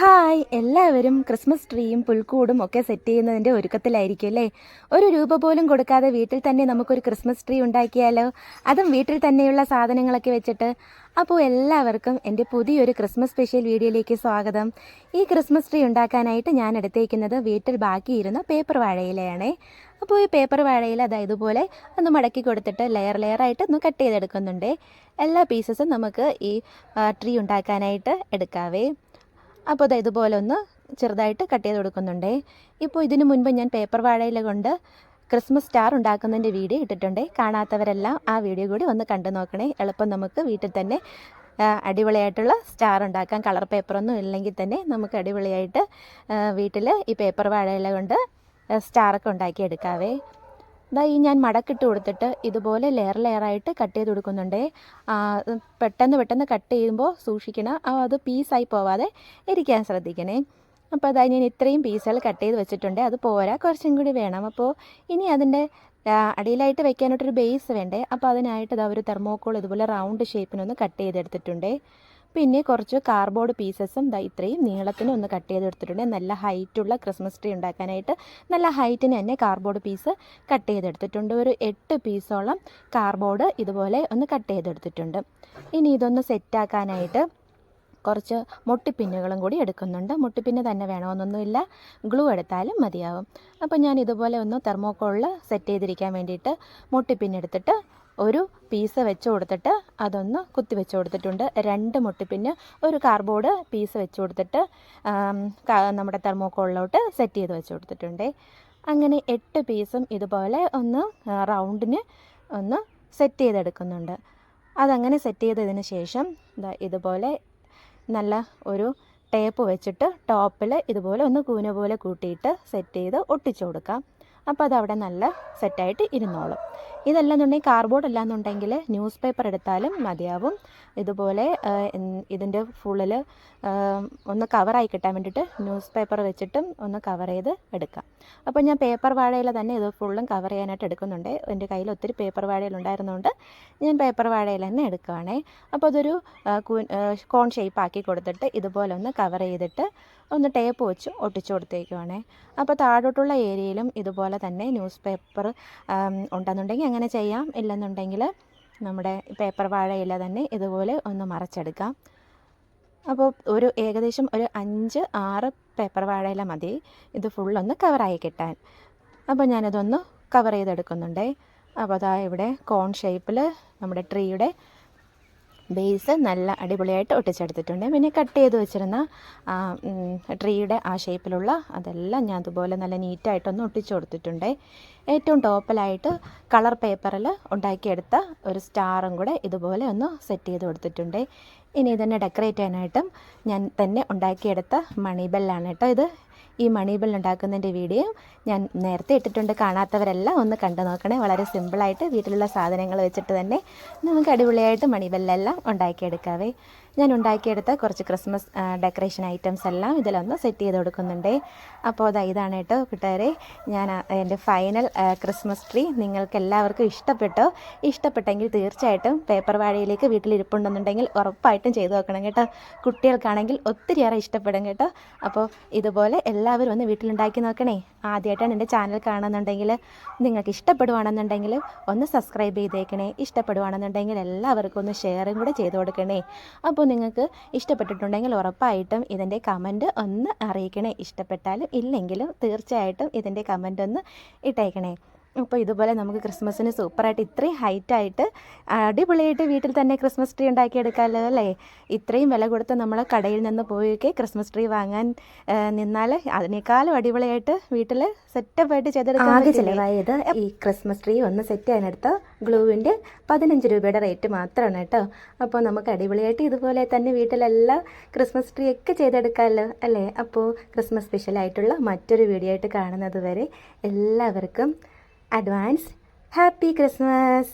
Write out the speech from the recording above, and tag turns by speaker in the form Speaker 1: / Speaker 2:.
Speaker 1: Hi എല്ലാവരും Christmas ട്രീയും പുൽക്കൂടും ഒക്കെ set ചെയ്യുന്നതിന്റെ ഒരുക്കത്തിലായിരിക്കും അല്ലേ? ഒരു രൂപ പോലും കൊടുക്കാതെ വീട്ടിൽ തന്നെ നമുക്കൊരു ക്രിസ്മസ് ട്രീ ഉണ്ടാക്കിയാലോ? അതും വീട്ടിൽ തന്നെയുള്ള സാധനങ്ങളൊക്കെ വെച്ചിട്ട്. അപ്പോൾ എല്ലാവർക്കും എന്റെ പുതിയൊരു ക്രിസ്മസ് സ്പെഷ്യൽ വീഡിയോയിലേക്ക് സ്വാഗതം. ഈ ക്രിസ്മസ് ട്രീ ഉണ്ടാക്കാനായിട്ട് ഞാൻ എടുത്തേക്കുന്നത് വീട്ടിൽ ബാക്കിയിരുന്ന പേപ്പർ വാഴയിലയാണേ. അപ്പോൾ ഈ പേപ്പർ വാഴയിൽ അതായത് ഇതുപോലെ ഒന്ന് മടക്കി കൊടുത്തിട്ട് ലെയർ ലെയറായിട്ട് ഒന്ന് കട്ട് ചെയ്തെടുക്കുന്നുണ്ട്. എല്ലാ പീസസും നമുക്ക് ഈ ട്രീ ഉണ്ടാക്കാനായിട്ട് എടുക്കാവേ. അപ്പോൾ അത് ഇതുപോലെ ഒന്ന് ചെറുതായിട്ട് കട്ട് ചെയ്ത് കൊടുക്കുന്നുണ്ടേ. ഇപ്പോൾ ഇതിനു മുൻപ് ഞാൻ പേപ്പർ വാഴയില കൊണ്ട് ക്രിസ്മസ് സ്റ്റാർ ഉണ്ടാക്കുന്നതിന്റെ വീഡിയോ ഇട്ടിട്ടുണ്ട്. കാണാത്തവരെല്ലാം ആ വീഡിയോ കൂടി ഒന്ന് കണ്ടു നോക്കണേ. എളുപ്പം നമുക്ക് വീട്ടിൽ തന്നെ അടിപൊളിയായിട്ടുള്ള സ്റ്റാർ ഉണ്ടാക്കാം. കളർ പേപ്പറൊന്നും ഇല്ലെങ്കിൽ തന്നെ നമുക്ക് അടിപൊളിയായിട്ട് വീട്ടിൽ ഈ പേപ്പർ വാഴയില കൊണ്ട് സ്റ്റാറൊക്കെ ഉണ്ടാക്കിയെടുക്കാവേ. ഇതാ ഈ ഞാൻ മടക്കിട്ട് കൊടുത്തിട്ട് ഇതുപോലെ ലെയർ ലെയറായിട്ട് കട്ട് ചെയ്ത് കൊടുക്കുന്നുണ്ടേ. പെട്ടെന്ന് പെട്ടെന്ന് കട്ട് ചെയ്യുമ്പോൾ സൂക്ഷിക്കണം. അത് പീസായി പോവാതെ ഇരിക്കാൻ ശ്രദ്ധിക്കണേ. അപ്പോൾ അതാ ഞാൻ ഇത്രയും പീസുകൾ കട്ട് ചെയ്ത് വെച്ചിട്ടുണ്ട്. അത് പോരാ കുറച്ചും കൂടി വേണം. അപ്പോൾ ഇനി അതിന്റെ അടിയിലായിട്ട് വെക്കാനായിട്ടൊരു ബേസ് വേണ്ടേ? അപ്പോൾ അതിനായിട്ട് ഇതാ ഒരു തെർമോക്കോൾ ഇതുപോലെ റൗണ്ട് ഷേപ്പിനൊന്ന് കട്ട് ചെയ്തെടുത്തിട്ടുണ്ടേ. പിന്നെ കുറച്ച് കാർഡ്ബോർഡ് പീസസും ദാ ഇത്രയും നീളത്തിന് ഒന്ന് കട്ട് ചെയ്തെടുത്തിട്ടുണ്ട് നല്ല ഹൈറ്റുള്ള ക്രിസ്മസ് ട്രീ ഉണ്ടാക്കാനായിട്ട് നല്ല ഹൈറ്റിന് തന്നെ കാർഡ്ബോർഡ് പീസ് കട്ട് ചെയ്തെടുത്തിട്ടുണ്ട് ഒരു എട്ട് പീസോളം കാർഡ്ബോർഡ് ഇതുപോലെ ഒന്ന് കട്ട് ചെയ്തെടുത്തിട്ടുണ്ട് ഇനി ഇതൊന്ന് സെറ്റാക്കാനായിട്ട് കുറച്ച് മുട്ടിപ്പിന്നുകളും കൂടി എടുക്കുന്നുണ്ട്. മുട്ടിപ്പിന്ന് തന്നെ വേണമെന്നൊന്നുമില്ല. ഗ്ലൂ എടുത്താലും മതിയാവും. അപ്പോൾ ഞാൻ ഇതുപോലെ ഒന്ന് തെർമോക്കോളിൽ സെറ്റ് ചെയ്തിരിക്കാൻ വേണ്ടിയിട്ട് മുട്ടിപ്പിന്ന് എടുത്തിട്ട് ഒരു പീസ് വെച്ച് കൊടുത്തിട്ട് അതൊന്ന് കുത്തി വെച്ച് കൊടുത്തിട്ടുണ്ട്. രണ്ട് മുട്ടിപ്പിന് ഒരു കാർബോർഡ് പീസ് വെച്ച് കൊടുത്തിട്ട് നമ്മുടെ തെർമോക്കോളിലോട്ട് സെറ്റ് ചെയ്ത് വെച്ച് കൊടുത്തിട്ടുണ്ട്. അങ്ങനെ എട്ട് പീസും ഇതുപോലെ ഒന്ന് റൗണ്ടിന് ഒന്ന് സെറ്റ് ചെയ്തെടുക്കുന്നുണ്ട്. അതങ്ങനെ സെറ്റ് ചെയ്തതിന് ശേഷം ഇതുപോലെ നല്ല ഒരു ടേപ്പ് വെച്ചിട്ട് ടോപ്പിൽ ഇതുപോലെ ഒന്ന് കൂന പോലെ കൂട്ടിയിട്ട് സെറ്റ് ചെയ്ത് ഒട്ടിച്ചു കൊടുക്കാം. അപ്പോൾ അതവിടെ നല്ല സെറ്റായിട്ട് ഇരുന്നോളും. ഇതല്ലെന്നുണ്ടെങ്കിൽ കാർഡ്ബോർഡ് അല്ലാന്നുണ്ടെങ്കിൽ ന്യൂസ് പേപ്പർ എടുത്താലും മതിയാവും. ഇതുപോലെ ഇതിന്റെ ഫുള്ളിൽ ഒന്ന് കവറായി കിട്ടാൻ വേണ്ടിയിട്ട് ന്യൂസ് പേപ്പർ വെച്ചിട്ടും ഒന്ന് കവർ ചെയ്ത് എടുക്കാം. അപ്പോൾ ഞാൻ പേപ്പർ വാഴയിൽ തന്നെ ഇത് ഫുള്ളും കവർ ചെയ്യാനായിട്ട് എടുക്കുന്നുണ്ട്. എന്റെ കയ്യിൽ ഒത്തിരി പേപ്പർ വാഴയിൽ ഉണ്ടായിരുന്നതുകൊണ്ട് ഞാൻ പേപ്പർ വാഴയിൽ തന്നെ എടുക്കുകയാണേ അപ്പോൾ അതൊരു കോൺ ഷേപ്പ് ആക്കി കൊടുത്തിട്ട് ഇതുപോലെ ഒന്ന് കവർ ചെയ്തിട്ട് ഒന്ന് ടേപ്പ് വെച്ച് ഒട്ടിച്ചു കൊടുത്തേക്കുവാണേ. അപ്പോൾ താഴോട്ടുള്ള ഏരിയയിലും ഇതുപോലെ തന്നെ ന്യൂസ് പേപ്പർ ഉണ്ടെന്നുണ്ടെങ്കിൽ അങ്ങനെ ചെയ്യാം. ഇല്ലെന്നുണ്ടെങ്കിൽ നമ്മുടെ പേപ്പർ വാഴയില തന്നെ ഇതുപോലെ ഒന്ന് മറച്ചെടുക്കാം. അപ്പോൾ ഒരു ഏകദേശം ഒരു അഞ്ച് ആറ് പേപ്പർ വാഴയില മതി. ഇത് ഫുള്ളൊന്ന് കവറായി കിട്ടാൻ. അപ്പോൾ ഞാനതൊന്ന് കവർ ചെയ്തെടുക്കുന്നുണ്ടേ. അപ്പോൾ അതാ ഇവിടെ കോൺ ഷേപ്പിൽ നമ്മുടെ ട്രീയുടെ ബേസ് നല്ല അടിപൊളിയായിട്ട് ഒട്ടിച്ചെടുത്തിട്ടുണ്ട്. പിന്നെ കട്ട് ചെയ്ത് വെച്ചിരുന്ന ട്രീയുടെ ആ ഷേപ്പിലുള്ള അതെല്ലാം ഞാൻ അതുപോലെ നല്ല നീറ്റായിട്ടൊന്ന് ഒട്ടിച്ചു കൊടുത്തിട്ടുണ്ട്. ഏറ്റവും ടോപ്പിലായിട്ട് കളർ പേപ്പറിൽ ഉണ്ടാക്കിയെടുത്ത ഒരു സ്റ്റാറും കൂടെ ഇതുപോലെ ഒന്ന് സെറ്റ് ചെയ്ത് കൊടുത്തിട്ടുണ്ട്. ഇനി ഇതിനെ ഡെക്കറേറ്റ് ചെയ്യാനായിട്ടും ഞാൻ തന്നെ ഉണ്ടാക്കിയെടുത്ത മണി ബെല്ലാണ് കേട്ടോ ഇത്. ഈ മണി ഉണ്ടാക്കുന്നതിന്റെ വീഡിയോ ഞാൻ നേരത്തെ ഇട്ടിട്ടുണ്ട്. കാണാത്തവരെല്ലാം ഒന്ന് കണ്ടു നോക്കണേ. വളരെ സിമ്പിളായിട്ട് വീട്ടിലുള്ള സാധനങ്ങൾ വെച്ചിട്ട് തന്നെ നമുക്ക് അടിപൊളിയായിട്ട് മണി ഉണ്ടാക്കിയെടുക്കാവേ. ഞാൻ ഉണ്ടാക്കിയെടുത്ത കുറച്ച് ക്രിസ്മസ് ഡെക്കറേഷൻ ഐറ്റംസ് എല്ലാം ഇതിലൊന്ന് സെറ്റ് ചെയ്ത് കൊടുക്കുന്നുണ്ട്. അപ്പോൾ അതാ ഇതാണ് കേട്ടോ കൂട്ടുകാരെ. ഞാൻ എന്റെ ഫൈനൽ ക്രിസ്മസ് ട്രീ നിങ്ങൾക്ക് എല്ലാവർക്കും ഇഷ്ടപ്പെട്ടോ? ഇഷ്ടപ്പെട്ടെങ്കിൽ തീർച്ചയായിട്ടും പേപ്പർ വാഴയിലേക്ക് വീട്ടിലിരിപ്പുണ്ടെന്നുണ്ടെങ്കിൽ ഉറപ്പായിട്ടും ചെയ്തു നോക്കണം കേട്ടോ. കുട്ടികൾക്കാണെങ്കിൽ ഒത്തിരിയേറെ ഇഷ്ടപ്പെടും കേട്ടോ. അപ്പോൾ ഇതുപോലെ എല്ലാവരും ഒന്ന് വീട്ടിലുണ്ടാക്കി നോക്കണേ. ആദ്യമായിട്ടാണ് എന്റെ ചാനൽ കാണുന്നുണ്ടെങ്കിൽ നിങ്ങൾക്ക് ഇഷ്ടപ്പെടുവാണെന്നുണ്ടെങ്കിൽ ഒന്ന് സബ്സ്ക്രൈബ് ചെയ്തേക്കണേ. ഇഷ്ടപ്പെടുവാണെന്നുണ്ടെങ്കിൽ എല്ലാവർക്കും ഒന്ന് ഷെയറും കൂടെ ചെയ്ത് കൊടുക്കണേ. അപ്പോൾ നിങ്ങൾക്ക് ഇഷ്ടപ്പെട്ടിട്ടുണ്ടെങ്കിൽ ഉറപ്പായിട്ടും ഇതിന്റെ കമന്റ് ഒന്ന് അറിയിക്കണേ. ഇഷ്ടപ്പെട്ടാലും ഇല്ലെങ്കിലും തീർച്ചയായിട്ടും ഇതിന്റെ കമന്റ് ഒന്ന് ഇട്ടേക്കണേ. അപ്പോൾ ഇതുപോലെ നമുക്ക് ക്രിസ്മസിന് സൂപ്പറായിട്ട് ഇത്രയും ഹൈറ്റായിട്ട് അടിപൊളിയായിട്ട് വീട്ടിൽ തന്നെ ക്രിസ്മസ് ട്രീ ഉണ്ടാക്കിയെടുക്കാമല്ലോ അല്ലേ? ഇത്രയും വില കൊടുത്ത് നമ്മൾ കടയിൽ നിന്ന് പോയൊക്കെ ക്രിസ്മസ് ട്രീ വാങ്ങാൻ നിന്നാൽ അതിനേക്കാളും അടിപൊളിയായിട്ട് വീട്ടിൽ സെറ്റപ്പായിട്ട് ചെയ്തെടുക്കാൻ ആകെ ചിലവായത് ഈ ക്രിസ്മസ് ട്രീ ഒന്ന് സെറ്റ് ചെയ്യാനെടുത്ത ഗ്ലൂവിന്റെ പതിനഞ്ച് രൂപയുടെ റേറ്റ് മാത്രമാണ് കേട്ടോ. അപ്പോൾ നമുക്ക് അടിപൊളിയായിട്ട് ഇതുപോലെ തന്നെ വീട്ടിലെല്ലാം ക്രിസ്മസ് ട്രീ ഒക്കെ ചെയ്തെടുക്കാമല്ലോ അല്ലേ? അപ്പോൾ ക്രിസ്മസ് സ്പെഷ്യലായിട്ടുള്ള മറ്റൊരു വീഡിയോ ആയിട്ട് കാണുന്നത് വരെ എല്ലാവർക്കും അഡ്വാൻസ് ഹാപ്പി ക്രിസ്മസ്